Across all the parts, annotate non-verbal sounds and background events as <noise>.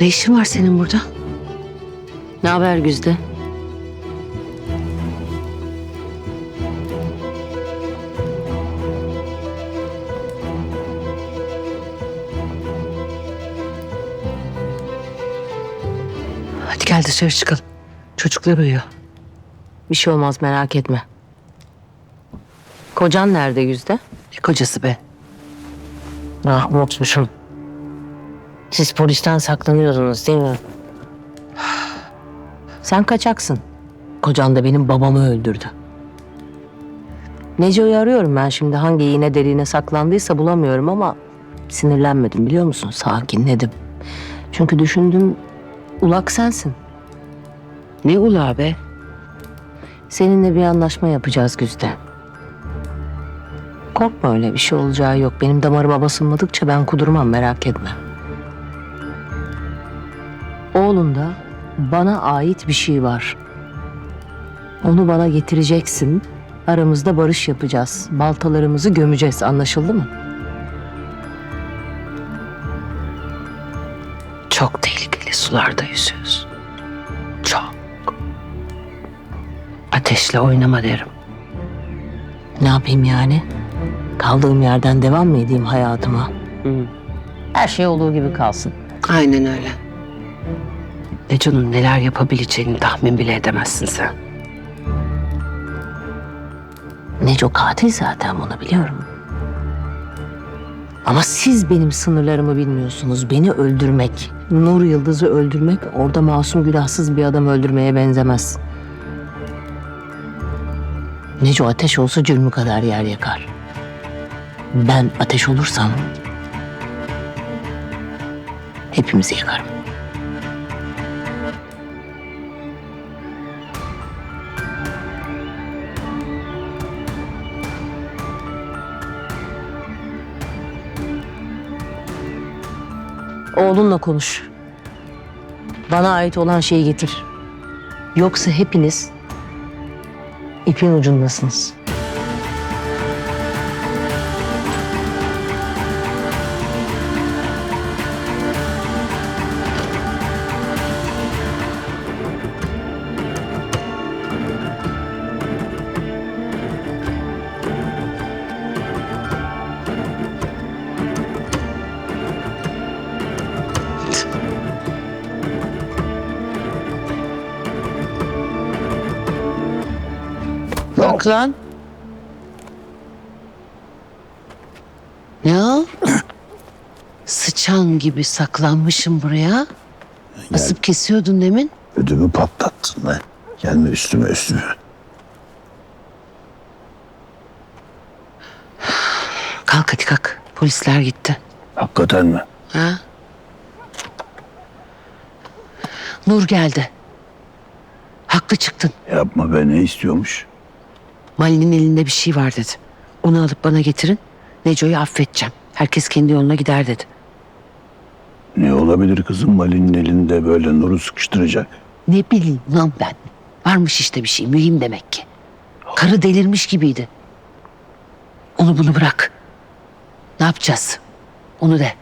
Ne işin var senin burada? Ne haber Güzde? Hadi gel dışarı çıkalım. Çocuklar uyuyor. Bir şey olmaz merak etme. Kocan nerede Güzde? Ne kocası be? Ah unutmuşum. Siz polisten saklanıyordunuz değil mi? Sen kaçaksın. Kocan da benim babamı öldürdü. Neco'yu arıyorum ben şimdi hangi iğne deliğine saklandıysa bulamıyorum ama sinirlenmedim biliyor musun? Sakinledim. Çünkü düşündüm ulak sensin. Ne ula be? Seninle bir anlaşma yapacağız Güzde. Korkma öyle bir şey olacağı yok. Benim damarıma basılmadıkça ben kudurmam merak etme. Oğlunda bana ait bir şey var. Onu bana getireceksin. Aramızda barış yapacağız. Baltalarımızı gömeceğiz. Anlaşıldı mı? Çok tehlikeli sularda yüzüyoruz. Çok. Ateşle oynama derim. Ne yapayım yani? Kaldığım yerden devam mı edeyim hayatıma? Her şey olduğu gibi kalsın. Aynen öyle. Neco'nun neler yapabileceğini tahmin bile edemezsin sen. Neco katil zaten bunu biliyorum. Ama siz benim sınırlarımı bilmiyorsunuz. Beni öldürmek, Nur Yıldız'ı öldürmek orada masum günahsız bir adam öldürmeye benzemez. Neco ateş olsa cürmü kadar yer yakar. Ben ateş olursam hepimizi yakarım. Oğlunla konuş. Bana ait olan şeyi getir. Yoksa hepiniz ipin ucundasınız. Bak lan. Ne o? <coughs> Sıçan gibi saklanmışım buraya. Asıp kesiyordun demin. Ödümü patlattın lan. Gelme üstüme üstüme. <sighs> Kalk hadi kalk. Polisler gitti. Hakikaten mi? Ha? Nur geldi. Haklı çıktın. Yapma be ne istiyormuş? Mali'nin elinde bir şey var dedi. Onu alıp bana getirin. Neco'yu affedeceğim. Herkes kendi yoluna gider dedi. Ne olabilir kızım Mali'nin elinde böyle nuru sıkıştıracak? Ne bileyim lan ben. Varmış işte bir şey mühim demek ki. Karı delirmiş gibiydi. Onu bunu bırak. Ne yapacağız? Onu de.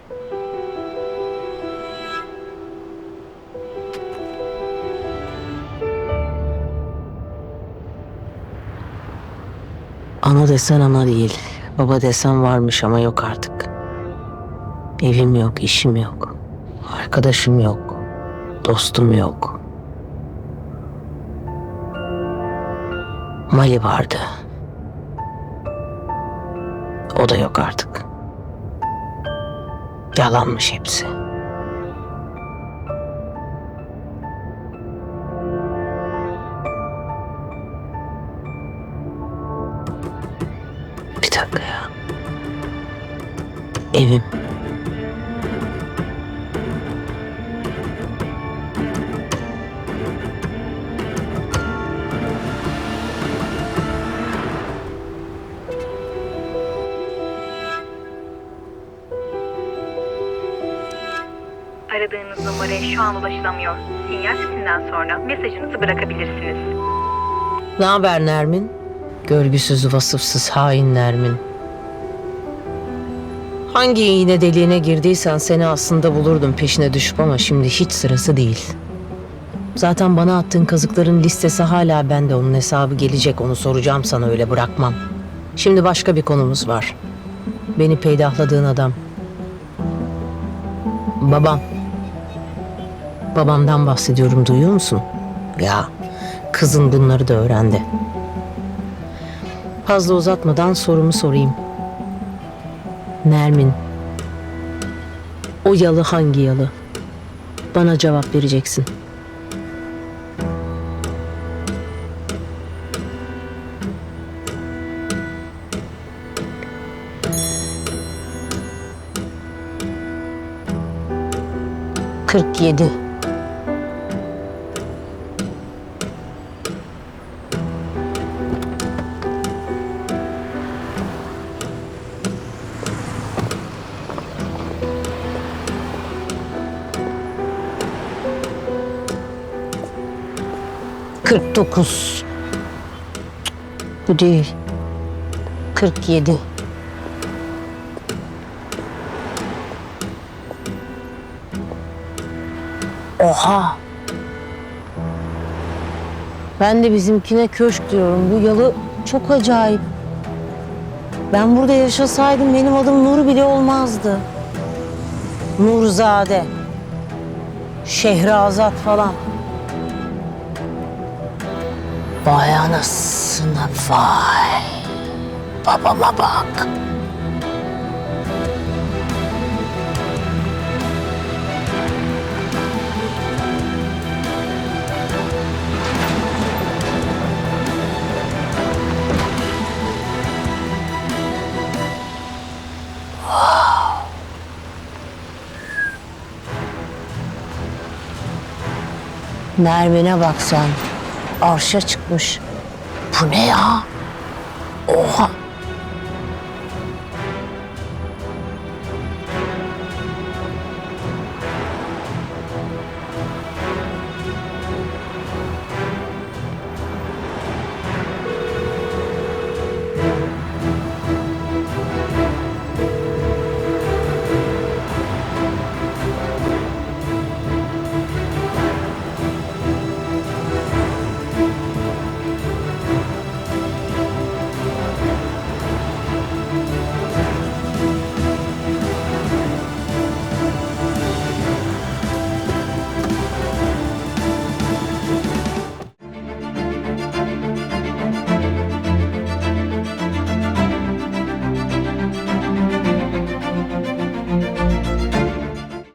Ana desen ana değil. Baba desen varmış ama yok artık. Evim yok, işim yok. Arkadaşım yok. Dostum yok. Mali vardı. O da yok artık. Yalanmış hepsi. Dakika ya. Evim. Aradığınız numaraya şu an ulaşılamıyor. Sinyal sesinden sonra mesajınızı bırakabilirsiniz. Ne haber Nermin? Görgüsüz, vasıfsız, hain Nermin. Hangi iğne deliğine girdiysen seni aslında bulurdum peşine düşüp ama şimdi hiç sırası değil. Zaten bana attığın kazıkların listesi hala bende. Onun hesabı gelecek. Onu soracağım sana öyle bırakmam. Şimdi başka bir konumuz var. Beni peydahladığın adam. Babam. Babamdan bahsediyorum duyuyor musun? Ya kızın bunları da öğrendi. Fazla uzatmadan sorumu sorayım. Nermin. O yalı hangi yalı? Bana cevap vereceksin. Kırk yedi. Kırk dokuz. Bu değil. Kırk yedi. Oha. Ben de bizimkine köşk diyorum. Bu yalı çok acayip. Ben burada yaşasaydım benim adım Nur bile olmazdı. Nurzade. Şehrazat falan. Vay anasını vay. Babama bak. Nermin'e bak sen. Arşa çıkmış. Bu ne ya? Oha.